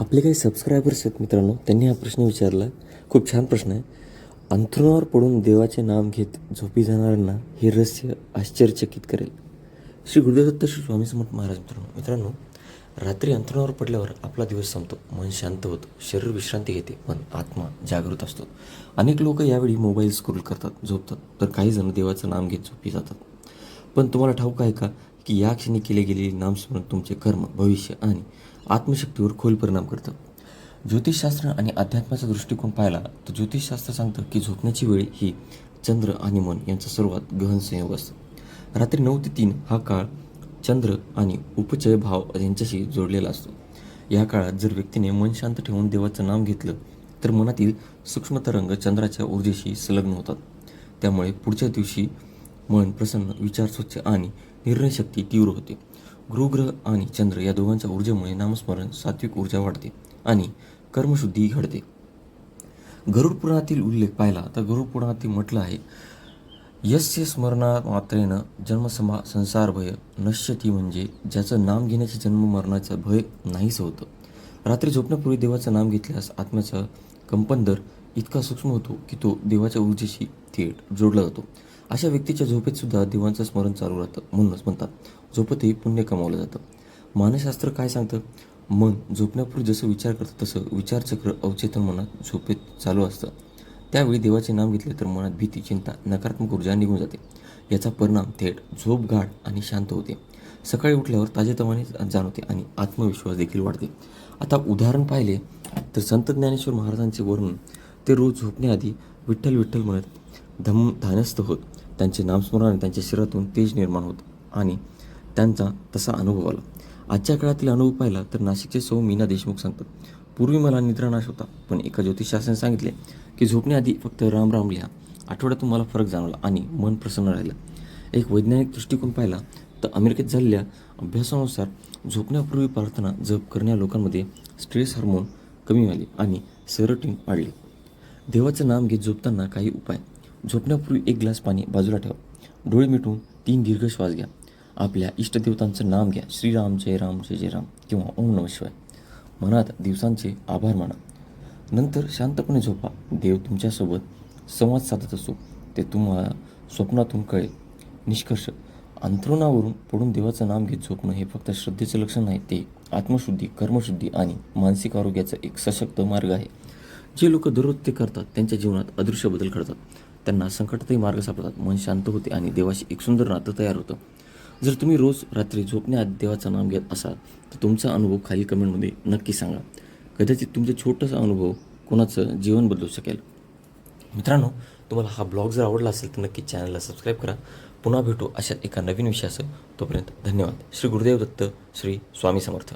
आपले काही सबस्क्रायबर्स आहेत मित्रांनो त्यांनी हा प्रश्न विचारला. खूप छान प्रश्न आहे. अंथरुणावर पडून देवाचे नाम घेत झोपी जाणाऱ्यांना हे रहस्य आश्चर्यचकित करेल. श्री गुरुदेवदत्त श्री स्वामी समर्थ महाराज मित्रांनो मित्रांनो रात्री अंथरुणावर पडल्यावर आपला दिवस संपतो मन शांत होतं शरीर विश्रांती घेते पण आत्मा जागृत असतो. अनेक लोक यावेळी मोबाईल स्क्रोल करतात झोपतात तर काही जण देवाचं नाम घेत झोपी जातात. पण तुम्हाला ठाऊक आहे का की या क्षणी केले गेलेले नामस्मरण तुमचे कर्म भविष्य आणि आत्मशक्तीवर खोल परिणाम करतं. ज्योतिषशास्त्र आणि अध्यात्माचा दृष्टिकोन पाहिला तर ज्योतिषशास्त्र सांगतं की झोपण्याची वेळ ही चंद्र आणि मन यांचा सर्वात गहन संयोग असतो. रात्री नऊ ते तीन हा काळ चंद्र आणि उपचय भाव यांच्याशी जोडलेला असतो. या काळात जर व्यक्तीने मन शांत ठेवून देवाचं नाम घेतलं तर मनातील सूक्ष्म तरंग चंद्राच्या ऊर्जेशी संलग्न होतात. त्यामुळे पुढच्या दिवशी मन प्रसन्न विचार स्वच्छ आणि निर्णयशक्ती तीव्र होते. गुरुग्रह आणि चंद्र या दोघांच्या ऊर्जेमुळे नामस्मरण सात्विक ऊर्जा वाढते आणि कर्मशुद्धी घडते. गरुड पुराणातील उल्लेख पाहिला तर गरुड पुराणातील म्हटलं आहे यस्य स्मरणा मात्रेनं जन्मसमा संसार भय नश्यती म्हणजे ज्याचं नाम घेण्याचे जन्म मरणाचं भय नाहीसं होतं. रात्री झोपण्यापूर्वी देवाचं नाम घेतल्यास आत्म्याचा कंपन दर इतका सूक्ष्म होतो की तो देवाच्या ऊर्जेशी थेट जोडला जातो. अशा व्यक्तीच्या झोपेत सुद्धा देवांचं स्मरण चालू राहतं म्हणूनच म्हणतात. झोपतही पुण्य कमावलं जातं. मानसशास्त्र काय सांगतं? मन झोपण्यापूर्वी जसं विचार करतं तसं विचारचक्र अवचेतन मनात झोपेत चालू असतं. त्यावेळी देवाचे नाम घेतले तर मनात भीती चिंता नकारात्मक ऊर्जा निघून जाते. याचा परिणाम थेट झोप गाढ आणि शांत होते. सकाळी उठल्यावर ताजेतवाने जाणवते आणि आत्मविश्वास देखील वाढते. आता उदाहरण पाहिले तर संत ज्ञानेश्वर महाराजांचे वर्णन ते रोज झोपण्याआधी विठ्ठल विठ्ठल म्हणत धम धानस्थ होत. त्यांचे नामस्मरणाने त्यांच्या शरीरातून तेज निर्माण होत आणि त्यांचा तसा अनुभव आला. आजच्या काळातील अनुभव पाहिला तर नाशिकचे सौ मीना देशमुख सांगतात पूर्वी मला निद्रानाश होता पण एका ज्योतिषशास्त्राने सांगितले की झोपण्याआधी फक्त राम राम लिहा. आठवड्यातून मला फरक जाणवला आणि मन प्रसन्न राहिलं. एक वैज्ञानिक दृष्टिकोन पाहिला तर अमेरिकेत झालेल्या अभ्यासानुसार झोपण्यापूर्वी प्रार्थना जप करण्या लोकांमध्ये स्ट्रेस हार्मोन कमी झाले आणि सेरोटीन वाढले. देवाचं नाम घेत झोपताना काही उपाय. झोपण्यापूर्वी एक ग्लास पाणी बाजूला ठेवा. डोळे मिटून तीन दीर्घ श्वास घ्या. आपल्या इष्टदेवतांचं नाम घ्या. श्रीराम जय राम जय जय राम किंवा ओम नम शिवाय. मनात दिवसांचे आभार माना. नंतर शांतपणे झोपा. देव तुमच्यासोबत संवाद साधत असो. ते तुम्हाला स्वप्नातून कळेल. निष्कर्ष. अंथरुणावरून पडून देवाचं नाम घेत झोपणं हे फक्त श्रद्धेचं लक्षण नाही ते आत्मशुद्धी कर्मशुद्धी आणि मानसिक आरोग्याचा एक सशक्त मार्ग आहे. जे लोक दररोज ते करतात त्यांच्या जीवनात अदृश्य बदल घडतात. त्यांना संकटातही मार्ग सापडतात. मन शांत होते आणि देवाशी एक सुंदर नातं तयार होतं. जर तुम्ही रोज रात्री झोपण्यात देवाचं नाम घेत असाल तर तुमचा अनुभव खाली कमेंटमध्ये नक्की सांगा. कदाचित तुमचा छोटासा अनुभव कोणाचं जीवन बदलू शकेल. मित्रांनो तुम्हाला हा ब्लॉग जर आवडला असेल तर नक्की चॅनलला सबस्क्राईब करा. पुन्हा भेटू अशा एका नवीन विषयासह. तोपर्यंत धन्यवाद. श्री गुरुदेव दत्त श्री स्वामी समर्थ.